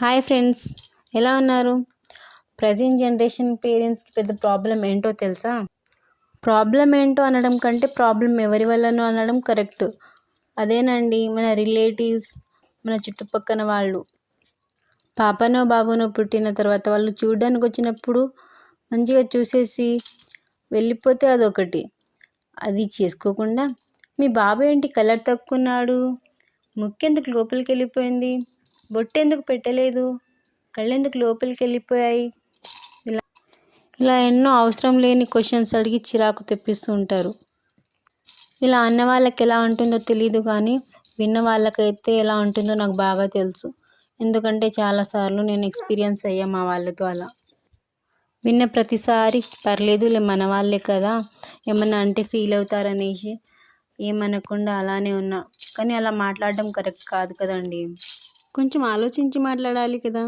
Hi friends ఎలా ఉన్నారు? Present generation పేరెంట్స్కి పెద్ద ప్రాబ్లం ఏంటో తెలుసా? ప్రాబ్లం ఏంటో అనడం కంటే ప్రాబ్లం ఎవరి వల్లనో అనడం కరెక్ట్ అదేనండి మన రిలేటివ్స్ మన చుట్టుపక్కన వాళ్ళు. పాపనో బాబునో పుట్టిన తర్వాత వాళ్ళు చూడడానికి వచ్చినప్పుడు మంచిగా చూసేసి వెళ్ళిపోతే అదొకటి. అది చేసుకోకుండా మీ బాబు ఏంటి కలర్ తక్కున్నాడు? ముక్కెందుకు లోపలికి వెళ్ళిపోయింది? బొట్టెందుకు పెట్టలేదు? కళ్ళెందుకు లోపలికి వెళ్ళిపోయాయి? ఇలా ఇలా ఎన్నో అవసరం లేని క్వశ్చన్స్ అడిగి చిరాకు తెప్పిస్తూ ఉంటారు. ఇలా అన్న వాళ్ళకి ఎలా ఉంటుందో తెలియదు కానీ విన్న వాళ్ళకైతే ఎలా ఉంటుందో నాకు బాగా తెలుసు. ఎందుకంటే చాలాసార్లు నేను ఎక్స్పీరియన్స్ అయ్యా మా వాళ్ళతో అలా. విన్న ప్రతిసారి పర్లేదులే మన వాళ్ళే కదా ఏమన్నా అంటే ఫీల్ అవుతారనేసి ఏమనకుండా అలానే ఉన్నా. కానీ అలా మాట్లాడడం కరెక్ట్ కాదు కదండి. కొంచెం ఆలోచించి మాట్లాడాలి కదా.